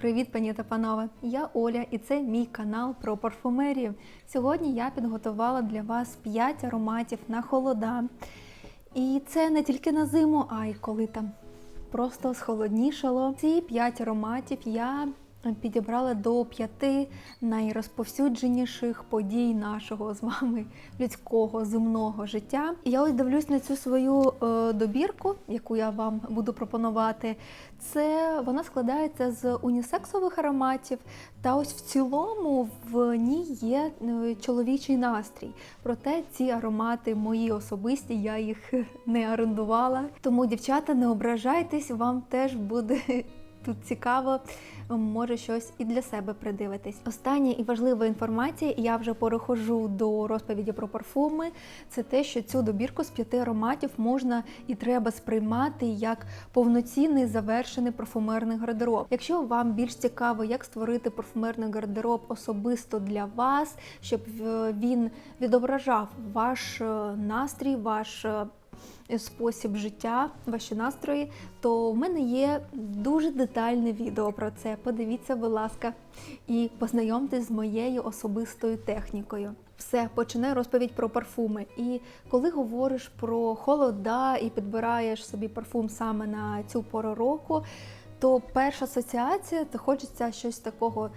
Привіт, пані та панове! Я Оля, і це мій канал про парфумерію. Сьогодні я підготувала для вас 5 ароматів на холода. І це не тільки на зиму, а й коли там просто схолоднішало. Ці 5 ароматів я підібрала до п'яти найрозповсюдженіших подій нашого з вами людського земного життя. І я ось дивлюсь на цю свою е, добірку, яку я вам буду пропонувати. Це вона складається з унісексових ароматів, та ось в цілому в ній є е, чоловічий настрій. Проте ці аромати мої особисті, я їх не орендувала. Тому, дівчата, не ображайтесь, вам теж буде тут цікаво, може щось і для себе придивитись. Остання і важлива інформація, я вже перехожу до розповіді про парфуми. Це те, що цю добірку з п'яти ароматів можна і треба сприймати як повноцінний завершений парфумерний гардероб. Якщо вам більш цікаво, як створити парфумерний гардероб особисто для вас, щоб е, він відображав ваш е, настрій, ваш е, спосіб життя, ваші настрої, то в мене є дуже детальне відео про це. Подивіться, будь ласка, і познайомтесь з моєю особистою технікою. Все, починаю розповідь про парфуми. І коли говориш про холода і підбираєш собі парфум саме на цю пору року, то перша асоціація то хочеться щось такого.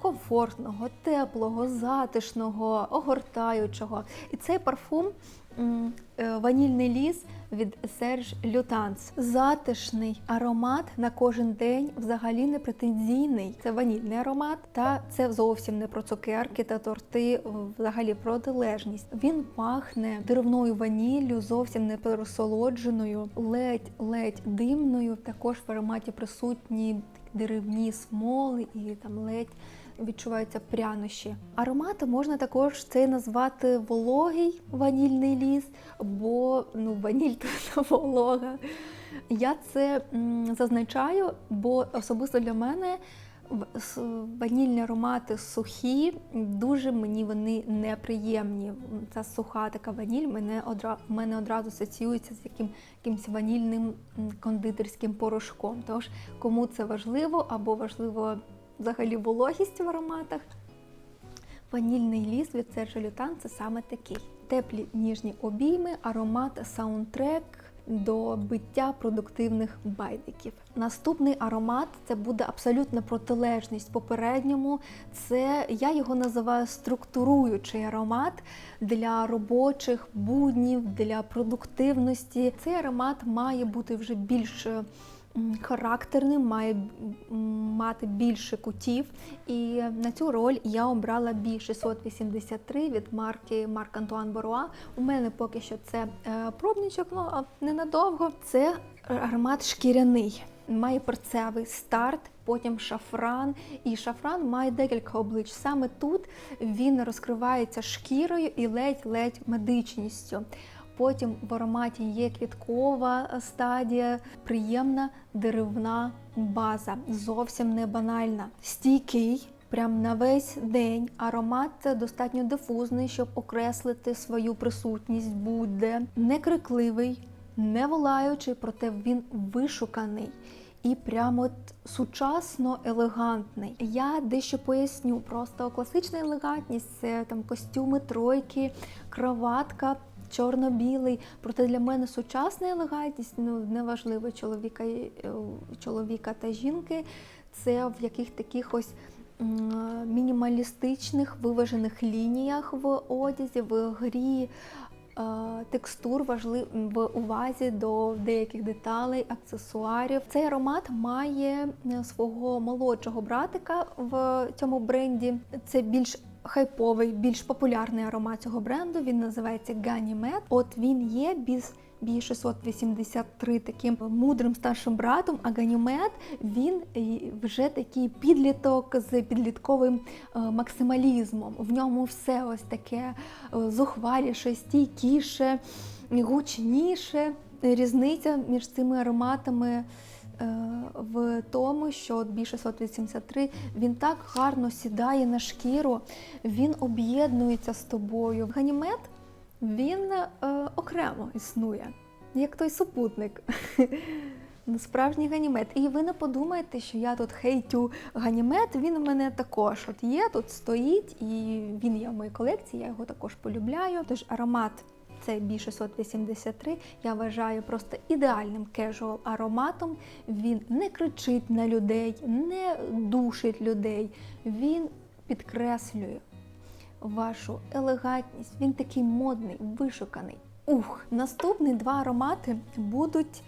Комфортного, теплого, затишного, огортаючого. І цей парфум е, ванільний ліс від Серж Лютанс. Затишний аромат на кожен день, взагалі не претензійний. Це ванільний аромат, та це зовсім не про цукерки та торти, взагалі протилежність. Він пахне деревною ваніллю, зовсім не пересолодженою, ледь-ледь димною. Також в ароматі присутні деревні смоли і там ледь відчуваються прянощі. Аромати можна також це назвати вологий ванільний ліс, бо ну, ваніль то волога. Я це зазначаю, бо особисто для мене ванільні аромати сухі, дуже мені вони неприємні. Ця суха така ваніль мене одра, мене одразу асоціюється з яким, якимось ванільним кондитерським порошком. Тож, кому це важливо або важливо взагалі вологість в ароматах. Ванільний ліс від Сержа Лютан це саме такий. Теплі ніжні обійми, аромат саундтрек до биття продуктивних байдиків. Наступний аромат це буде абсолютна протилежність попередньому. Це я його називаю структуруючий аромат для робочих буднів, для продуктивності. Цей аромат має бути вже більш характерним, має мати більше кутів. І на цю роль я обрала B683 від марки Марк Антуан Боруа. У мене поки що це е, пробничок, ну ненадовго. Це аромат шкіряний. Має перцевий старт, потім шафран. І шафран має декілька облич. Саме тут він розкривається шкірою і ледь-ледь медичністю. Потім в ароматі є квіткова стадія, приємна деревна база, зовсім не банальна. Стійкий, прям на весь день. Аромат достатньо дифузний, щоб окреслити свою присутність будь-де. Не крикливий, не волаючий, проте він вишуканий. І прямо от сучасно елегантний. Я дещо поясню. Просто класична елегантність це там костюми, тройки, кроватка чорно-білий. Проте для мене сучасна елегантність, ну неважливо чоловіка, чоловіка та жінки. Це в яких таких ось мінімалістичних виважених лініях в одязі, в грі. Текстур важлив в увазі до деяких деталей, аксесуарів. Цей аромат має свого молодшого братика в цьому бренді. Це більш хайповий, більш популярний аромат цього бренду. Він називається Ganymede. От він є без b 683 таким мудрим старшим братом, а Ганімед він вже такий підліток з підлітковим е, максималізмом. В ньому все ось таке е, зухваліше, стійкіше, гучніше. Різниця між цими ароматами. Е, в тому, що B683 він так гарно сідає на шкіру, він об'єднується з тобою. Ганімед він е, окремо існує, як той супутник. Ну, Справжній ганімед. І ви не подумаєте, що я тут хейтю ганімед. Він у мене також от є, тут стоїть, і він є в моїй колекції, я його також полюбляю. Тож аромат це B683, я вважаю просто ідеальним кежуал ароматом. Він не кричить на людей, не душить людей. Він підкреслює вашу елегантність. Він такий модний, вишуканий. Ух, наступні два аромати будуть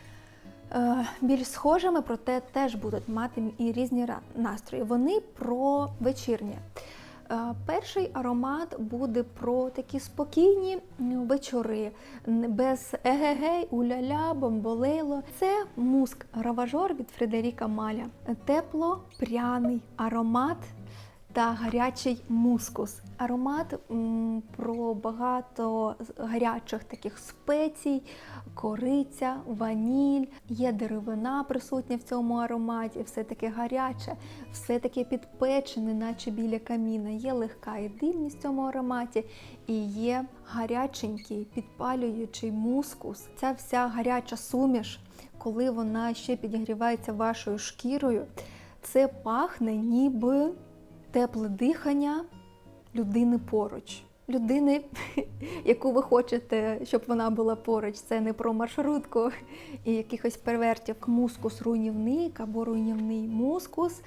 е, більш схожими, проте теж будуть мати і різні настрої. Вони про вечірнє. Е, Перший аромат буде про такі спокійні вечори, без егегей, уляля, бомболейло. Це муск раважор від Фредеріка Маля. Тепло, пряний аромат та гарячий мускус. Аромат м, про багато гарячих таких спецій, кориця, ваніль, є деревина присутня в цьому ароматі, все таке гаряче, все таке підпечене, наче біля каміна. Є легка і в цьому ароматі, і є гаряченький, підпалюючий мускус. Ця вся гаряча суміш, коли вона ще підігрівається вашою шкірою, це пахне ніби тепле дихання людини поруч. Людини, яку ви хочете, щоб вона була поруч. Це не про маршрутку і якихось перевертів. Мускус руйнівник або руйнівний мускус.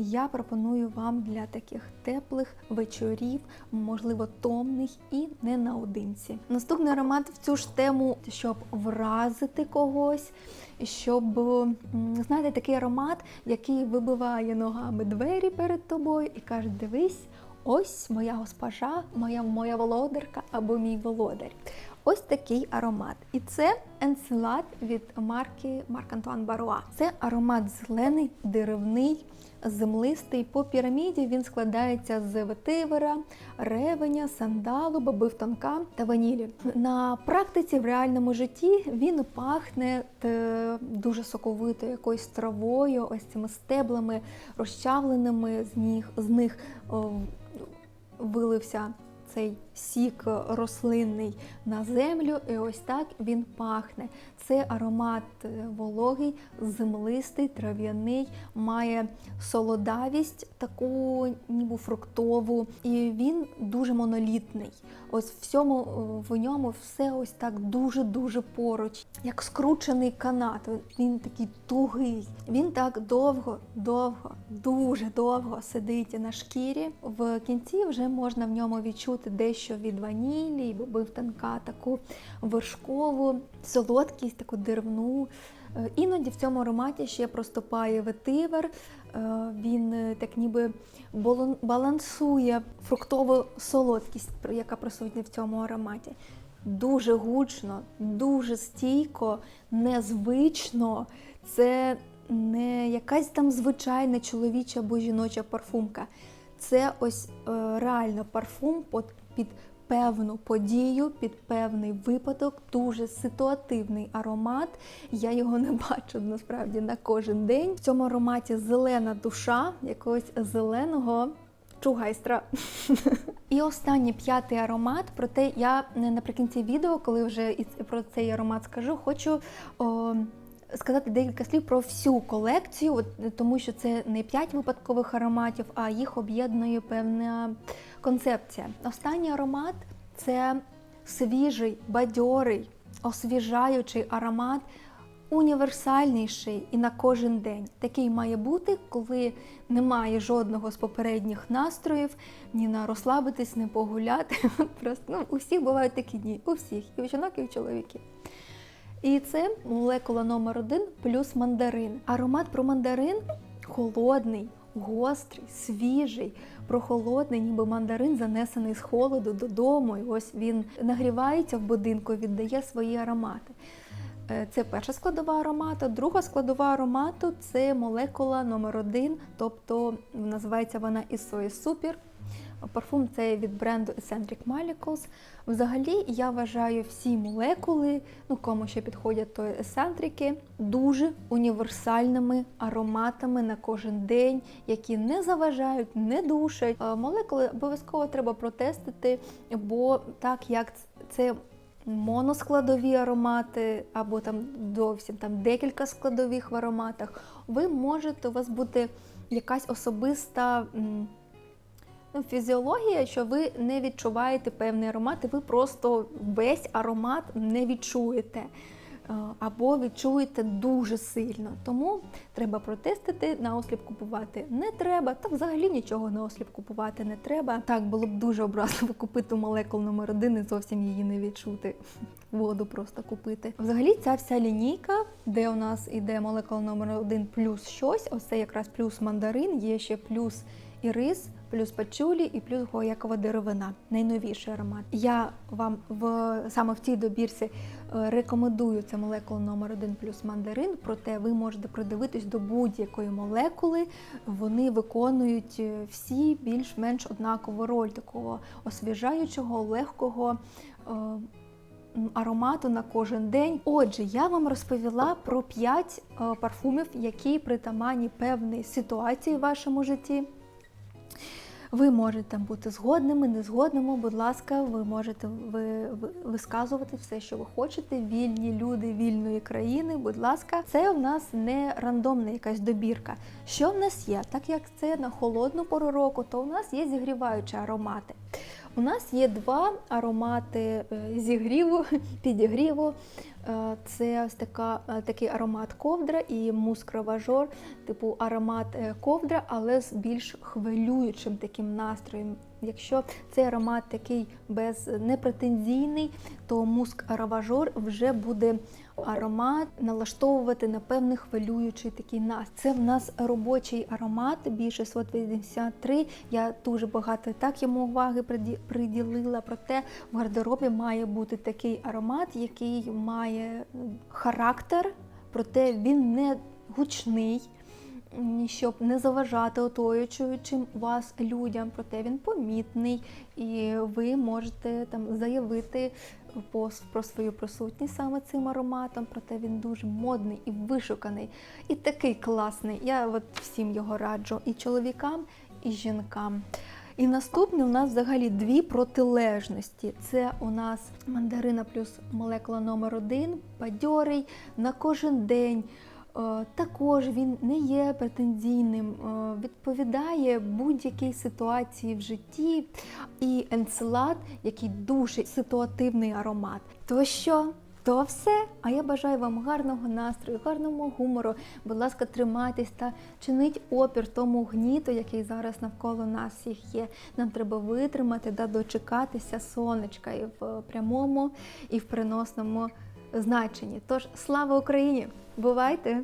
Я пропоную вам для таких теплих вечорів, можливо, томних і не наодинці. Наступний аромат в цю ж тему, щоб вразити когось, щоб знаєте, такий аромат, який вибиває ногами двері перед тобою і каже: дивись, ось моя госпожа, моя моя володарка або мій володар. Ось такий аромат. І це енцелад від марки Марк Антуан Баруа. Це аромат зелений, деревний, землистий. По піраміді він складається з ветивера, ревеня, сандалу, бобивтонка та ванілі. На практиці в реальному житті він пахне дуже соковито якоюсь травою, ось цими стеблами розчавленими з них, з них вилився цей сік рослинний на землю, і ось так він пахне. Це аромат е, вологий, землистий, трав'яний, має солодавість, таку ніби фруктову, і він дуже монолітний. Ось всьому е, в ньому все ось так дуже-дуже поруч, як скручений канат. Він такий тугий. Він так довго, довго, дуже довго сидить на шкірі. В кінці вже можна в ньому відчути дещо від ванілі, бобивтанка, таку вершкову, солодкість, таку деревну. Е, Іноді в цьому ароматі ще проступає ветивер, е, він е, так ніби балансує фруктову солодкість, яка присутня в цьому ароматі. Дуже гучно, дуже стійко, незвично. Це не якась там звичайна чоловіча або жіноча парфумка. Це ось е, реально парфум під, певну подію, під певний випадок, дуже ситуативний аромат. Я його не бачу насправді на кожен день. В цьому ароматі зелена душа якогось зеленого чугайстра. І останній п'ятий аромат. Проте я не наприкінці відео, коли вже про цей аромат скажу, хочу. О, Сказати декілька слів про всю колекцію, от, тому що це не п'ять випадкових ароматів, а їх об'єднує певна концепція. Останній аромат це свіжий, бадьорий, освіжаючий аромат, універсальнійший і на кожен день. Такий має бути, коли немає жодного з попередніх настроїв, ні на розслабитись, не погуляти. Просто ну, у всіх бувають такі дні, у всіх, і у жінок, і у чоловіків. І це молекула номер один плюс мандарин. Аромат про мандарин холодний, гострий, свіжий, прохолодний, ніби мандарин занесений з холоду додому. І ось він нагрівається в будинку, віддає свої аромати. Е, Це перша складова аромату. Друга складова аромату це молекула номер один, тобто називається вона Ісої Супер. Парфум це від бренду Eccentric Molecules. Взагалі, я вважаю всі молекули, ну кому ще підходять, то есцентрики, дуже універсальними ароматами на кожен день, які не заважають, не душать. Е, Молекули обов'язково треба протестити, бо так як це моноскладові аромати, або там зовсім там декілька складових в ароматах, ви можете, у вас бути якась особиста ну, фізіологія, що ви не відчуваєте певний аромат, і ви просто весь аромат не відчуєте. Е, Або відчуєте дуже сильно. Тому треба протестити, на осліп купувати не треба. Та взагалі нічого на осліп купувати не треба. Так було б дуже образливо купити молекул номер один і зовсім її не відчути. Воду просто купити. Взагалі, ця вся лінійка, де у нас іде молекула номер один плюс щось, ось це якраз плюс мандарин, є ще плюс ірис, плюс пачулі і плюс гоякова деревина. Найновіший аромат. Я вам в саме в цій добірці е, рекомендую це молекула номер 1 плюс мандарин, проте ви можете придивитись до будь-якої молекули. Вони виконують е, всі більш-менш однакову роль такого освіжаючого, легкого. е, Аромату на кожен день. Отже, я вам розповіла про 5 парфумів, які притаманні певній ситуації в вашому житті. Ви можете бути згодними, незгодними, будь ласка, ви можете ви, ви- висказувати все, що ви хочете. Вільні люди вільної країни, будь ласка, це в нас не рандомна якась добірка. Що в нас є? Так як це на холодну пору року, то у нас є зігріваючі аромати. У нас є два аромати е, зігріву, підігріву. Е, Це така, е, такий аромат ковдра і мускроважор, типу аромат ковдра, але з більш хвилюючим таким настроєм. Якщо цей аромат такий без непретензійний, то муск раважор вже буде аромат налаштовувати на певний хвилюючий такий настрій. Це в нас робочий аромат, більше 683. Я дуже багато так йому уваги приділила. Проте в гардеробі має бути такий аромат, який має характер, проте він не гучний. Щоб не заважати оточуючим вас людям, проте він помітний, і ви можете там заявити про свою присутність саме цим ароматом, проте він дуже модний і вишуканий, і такий класний. Я от всім його раджу і чоловікам, і жінкам. І наступні у нас взагалі дві протилежності. Це у нас мандарина плюс молекула номер один, бадьорий на кожен день. Е, Також він не є претензійним, е, відповідає будь-якій ситуації в житті. І енцелад, який дуже ситуативний аромат. То що? То все. А я бажаю вам гарного настрою, гарного гумору. Будь ласка, тримайтесь та чиніть опір тому гніту, який зараз навколо нас всіх є. Нам треба витримати та дочекатися сонечка і в прямому, і в переносному значенні. Тож слава Україні! Бувайте!